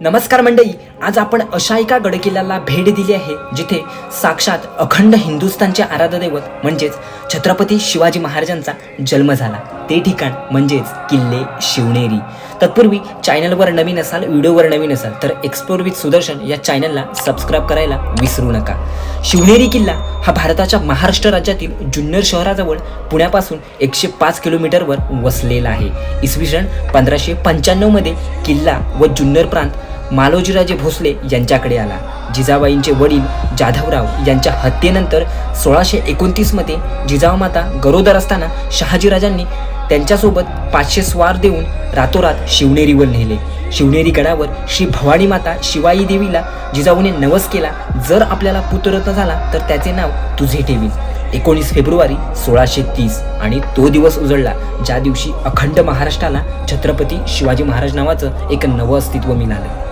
नमस्कार मंडळी आज आपण अशा एका गडकिल्ल्याला भेट दिली आहे जिथे साक्षात अखंड हिंदुस्थानचे आराध्य दैवत म्हणजेच छत्रपती शिवाजी महाराजांचा जन्म झाला. ते ठिकाण म्हणजेच किल्ले शिवनेरी. तत्पूर्वी चॅनलवर नवीन असाल व्हिडिओवर नवीन असाल तर एक्सप्लोर विथ सुदर्शन या चॅनलला सबस्क्राईब करायला विसरू नका. शिवनेरी किल्ला हा भारताच्या महाराष्ट्र राज्यातील जुन्नर शहराजवळ पुण्यापासून एकशे पाच किलोमीटरवर वसलेला आहे. इसवी सन पंधराशे पंच्याण्णवमध्ये किल्ला व जुन्नर प्रांत मालोजीराजे भोसले यांच्याकडे आला. जिजाबाईंचे वडील जाधवराव यांच्या हत्येनंतर सोळाशे एकोणतीसमध्ये जिजाऊमाता गरोदर असताना शहाजीराजांनी त्यांच्यासोबत पाचशे स्वार देऊन रातोरात शिवनेरीवर नेले. शिवनेरी गडावर श्री भवानी माता शिवाई देवीला जिजाऊने नवस केला. जर आपल्याला पुत्ररत्न झाला तर त्याचे नाव तुझे ठेवीन. एकोणीस फेब्रुवारी सोळाशे तीस आणि तो दिवस उजळला. ज्या दिवशी अखंड महाराष्ट्राला छत्रपती शिवाजी महाराज नावाचं एक नवं अस्तित्व मिळालं.